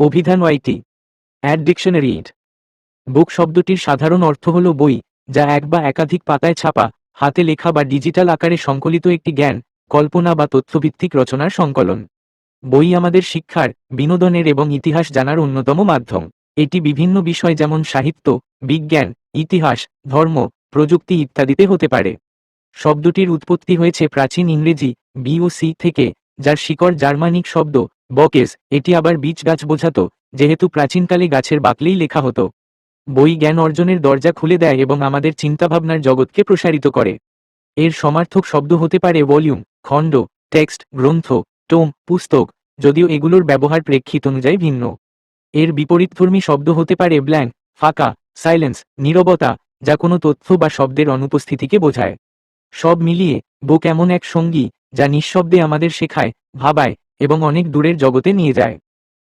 অভিধান ওয়াইটি add dictionary ইট। বুক শব্দটির সাধারণ অর্থ হল বই, যা এক বা একাধিক পাতায় ছাপা, হাতে লেখা বা ডিজিটাল আকারে সংকলিত একটি জ্ঞান, কল্পনা বা তথ্যভিত্তিক রচনার সংকলন। বই আমাদের শিক্ষার, বিনোদনের এবং ইতিহাস জানার অন্যতম মাধ্যম। এটি বিভিন্ন বিষয় যেমন সাহিত্য, বিজ্ঞান, ইতিহাস, ধর্ম, প্রযুক্তি ইত্যাদিতে হতে পারে। শব্দটির উৎপত্তি হয়েছে প্রাচীন ইংরেজি বিওসি থেকে, যার শিকড় জার্মানিক শব্দ বকেস, এটি আবার বীজ গাছ বোঝাতো, যেহেতু প্রাচীনকালে গাছের বাকলেই লেখা হতো। বই জ্ঞান অর্জনের দরজা খুলে দেয় এবং আমাদের চিন্তাভাবনার জগৎকে প্রসারিত করে। এর সমার্থক শব্দ হতে পারে ভলিউম, খণ্ড, টেক্সট, গ্রন্থ, টোম, পুস্তক, যদিও এগুলোর ব্যবহার প্রেক্ষিত অনুযায়ী ভিন্ন। এর বিপরীতধর্মী শব্দ হতে পারে ব্ল্যাঙ্ক, ফাঁকা, সাইলেন্স, নীরবতা, যা কোনো তথ্য বা শব্দের অনুপস্থিতিকে বোঝায়। সব মিলিয়ে বুক এমন এক সঙ্গী, যা নিঃশব্দে আমাদের শেখায়, ভাবায় এবং অনেক দূরের জগতে নিয়ে যায়।